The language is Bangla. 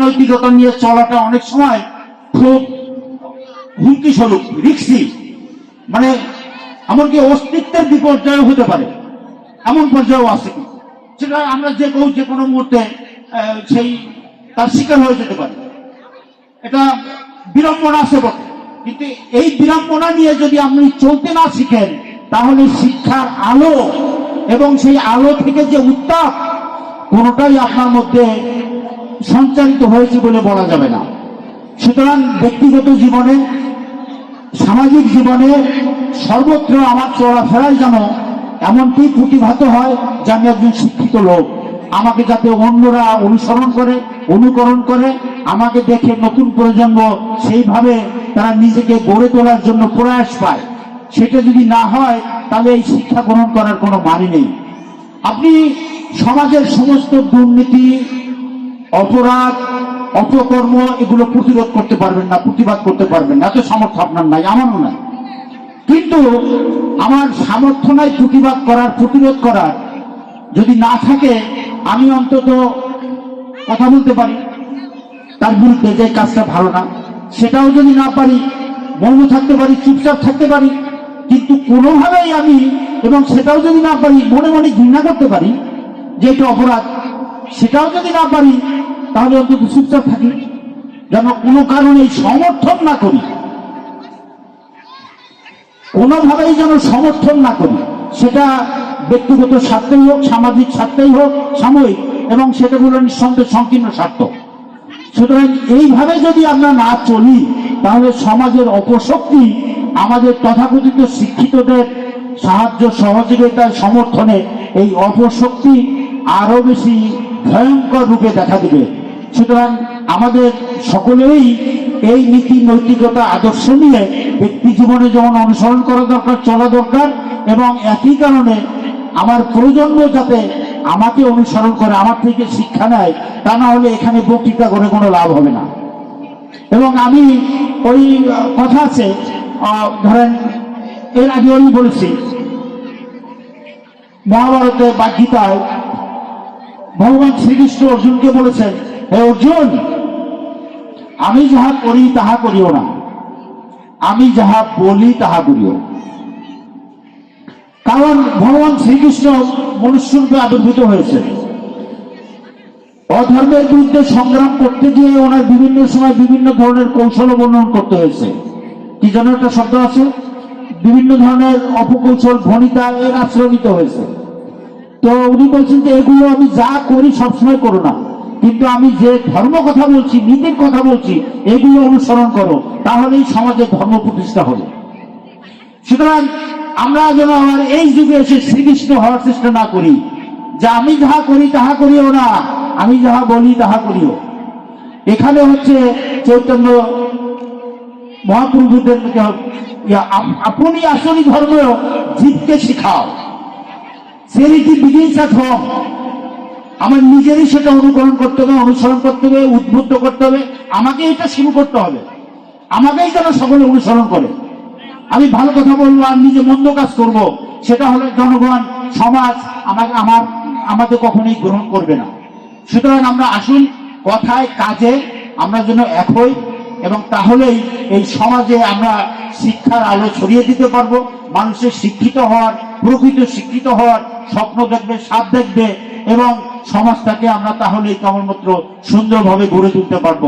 নৈতিকতা নিয়ে চলাটা অনেক সময় খুব হুমকি স্বরূপ রিক্সি। মানে এমনকি অস্তিত্বের বিপর্যয় হতে পারে। এমন পর্যায়েও আছে। সেটা আমরা যে কেউ যে কোনো মুহূর্তে সেই, তার শিকার হয়ে যেতে পারে। এটা বিড়ম্বনা আছে বটে। কিন্তু এই বিড়ম্বনা নিয়ে যদি আপনি চলতে না শিখেন, তাহলে শিক্ষার আলো এবং সেই আলো থেকে যে উত্তাপ, কোনোটাই আপনার মধ্যে সঞ্চারিত হয়েছে বলে বলা যাবে না। সুতরাং ব্যক্তিগত জীবনে, সামাজিক জীবনে সর্বত্র আমার চলাফেরায় যেন এমনটি প্রতিভাত হয়, যে আমি একজন শিক্ষিত লোক। আমাকে যাতে অন্যরা অনুসরণ করে, অনুকরণ করে, আমাকে দেখে নতুন প্রজন্ম সেইভাবে তারা নিজেকে গড়ে তোলার জন্য প্রয়াস পায়। সেটা যদি না হয়, তাহলে এই শিক্ষা গ্রহণ করার কোনো মানে নেই। আপনি সমাজের সমস্ত দুর্নীতি অপরাধ, অপকর্ম এগুলো প্রতিরোধ করতে পারবেন না, প্রতিবাদ করতে পারবেন না। এত সামর্থ্য আপনার নাই, আমারও নাই। কিন্তু আমার সামর্থ্য নাই প্রতিবাদ করার, প্রতিরোধ করার। যদি না থাকে, আমি অন্তত কথা বলতে পারি। তার বিরুদ্ধে যে কাজটা ভালো না, সেটাও যদি না পারি মৌন থাকতে পারি, চুপচাপ থাকতে পারি, কিন্তু কোনোভাবেই আমি এবং সেটাও যদি না পারি, মনে মনে ঘৃণা করতে পারি যে এটা অপরাধ সেটাও যদি না পারি, তাহলে অন্তত চুপচাপ থাকি। যেন কোনো কারণে সমর্থন না করি। কোনোভাবেই যেন সমর্থন না করি। সেটা ব্যক্তিগত স্বার্থেই হোক, সামাজিক স্বার্থেই হোক, সাময়িক, এবং সেটা হলো নিঃসন্দেহে সংকীর্ণ স্বার্থ। সুতরাং এইভাবে যদি আমরা না চলি, তাহলে সমাজের অপশক্তি, আমাদের তথাকথিত শিক্ষিতদের সাহায্য, সহযোগিতার সমর্থনে এই অপশক্তি আরও বেশি ভয়ঙ্কর রূপে দেখা দিবে। সুতরাং আমাদের সকলেই এই নীতি, নৈতিকতা, আদর্শ নিয়ে ব্যক্তি জীবনে যেমন অনুসরণ করা দরকার, চলা দরকার, এবং একই কারণে আমার প্রজন্ম যাতে আমাকে অনুসরণ করে, আমার থেকে শিক্ষা নেয়, তা না হলে এখানে বক্তৃতা করে কোনো লাভ হবে না। এবং আমি ওই কথা আছে ধরেন, এর আগে আমি বলেছি মহাভারতে বা গীতায় ভগবান শ্রীকৃষ্ণ অর্জুনকে বলেছেন, হে অর্জুন, আমি যাহা করি তাহা করিও না। আমি যাহা বলি তাহা করিও কারণ ভগবান শ্রীকৃষ্ণ মনুষ্যরূপে আবির্ভূত হয়েছে। অধর্মের বিরুদ্ধে সংগ্রাম করতে গিয়ে ওনার বিভিন্ন সময় বিভিন্ন ধরনের কৌশল অবলম্বন করতে হয়েছে। কি যেন একটা শব্দ আছে? বিভিন্ন ধরনের অপকৌশল ভনিতা এর আশ্রয় হয়েছে। তো উনি বলছেন যে এগুলো আমি যা করি সবসময় করো না। কিন্তু আমি যে ধর্ম কথা বলছি, নীতির কথা বলছি, এগুলো অনুসরণ করো, তাহলেই সমাজে ধর্ম প্রতিষ্ঠা হবে। সুতরাং আমরা যেন আমার এই যুগে এসে শ্রীকৃষ্ণ হওয়ার চেষ্টা না করি, যে আমি যাহা করি তাহা করিও না, আমি যাহা বলি তাহা করিও। এখানে হচ্ছে চৈতন্য মহাপ্রভুদের আপনি আসলি ধর্ম জীবকে শিখাও। সেরিটি বিগিনস অ্যাট হোম আমার নিজেরই সেটা অনুকরণ করতে হবে, অনুসরণ করতে হবে, উদ্বুদ্ধ করতে হবে। আমাকে এটা শুরু করতে হবে। আমাকেই যেন সকলে অনুসরণ করে। আমি ভালো কথা বলব আর নিজে মন্দ কাজ করব, সেটা হলে জনগণ, সমাজ, আমাকে আমার, আমাদের কখনোই গ্রহণ করবে না। সুতরাং আমরা আসুন, কথায়, কাজে আমরা যেন এক হই এবং তাহলেই এই সমাজে আমরা শিক্ষার আলো ছড়িয়ে দিতে পারব, মানুষের শিক্ষিত হওয়ার প্রকৃত শিক্ষিত হওয়ার স্বপ্ন দেখবে, সাপ দেখবে এবং সমাজটাকে আমরা তাহলেই কেবলমাত্র সুন্দরভাবে গড়ে তুলতে পারব।